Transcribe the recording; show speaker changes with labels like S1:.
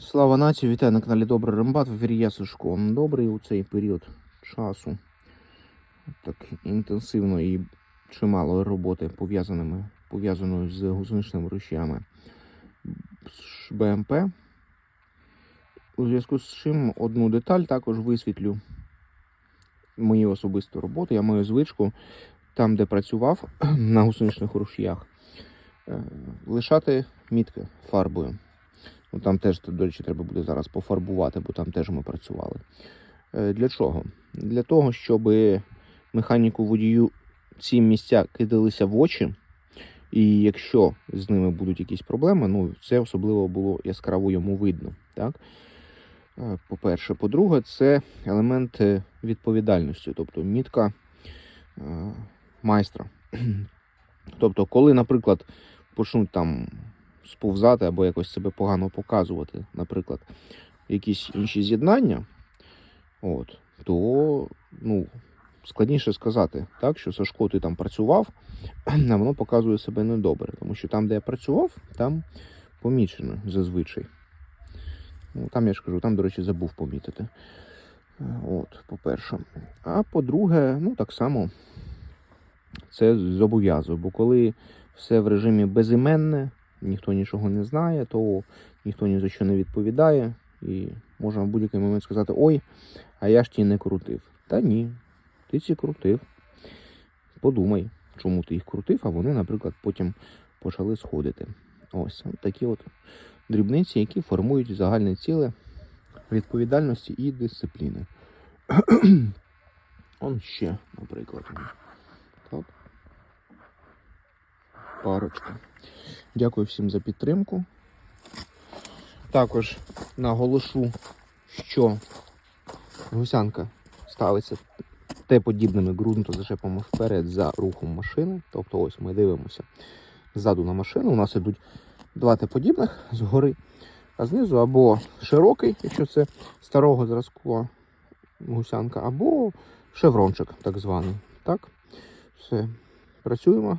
S1: Слава нації, вітаю на каналі Добрий Рембат. В ефірі я Сашко. Добрий у цей період часу. Так інтенсивно і чимало роботи пов'язаними пов'язаною з гусеничними рушіями з БМП. У зв'язку з чим одну деталь також висвітлю мою особисту роботу. Я маю звичку там, де працював на гусеничних рушіях, е, лишати мітки фарбою. Ну, там теж, до речі, треба буде зараз пофарбувати, бо там теж ми працювали. Е, Для чого? Для того, щоб механіку водію ці місця кидалися в очі, і якщо з ними будуть якісь проблеми, ну це особливо було яскраво йому видно. Так? Е, По-перше, по-друге, це елемент е, відповідальності, тобто мітка майстра. Тобто, коли, наприклад, почнуть там сповзати або якось себе погано показувати, наприклад, якісь інші з'єднання, от, то ну, складніше сказати, так, що Сашко, ти там працював, а воно показує себе недобре. Тому що там, де я працював, там помічено зазвичай. Ну, там я ж кажу, там, до речі, забув помітити. От, по-перше. А по-друге, ну так само це зобов'язує, бо коли все в режимі безіменне, ніхто нічого не знає, то ніхто ні за що не відповідає. І можна в будь-який момент сказати: ой, а я ж ті не крутив. Та ні, ти ці крутив. Подумай, чому ти їх крутив, а вони, наприклад, потім почали сходити. Ось такі от дрібниці, які формують загальне ціле відповідальності і дисципліни. Он ще, наприклад. Так. Парочка. Дякую всім за підтримку. Також наголошу, що гусянка ставиться Т-подібними ґрунтозашипами вперед за рухом машини. Тобто ось ми дивимося ззаду на машину. У нас ідуть два Т-подібних згори, а знизу або широкий, якщо це старого зразку гусянка, або шеврончик, так званий. Так, все. Працюємо,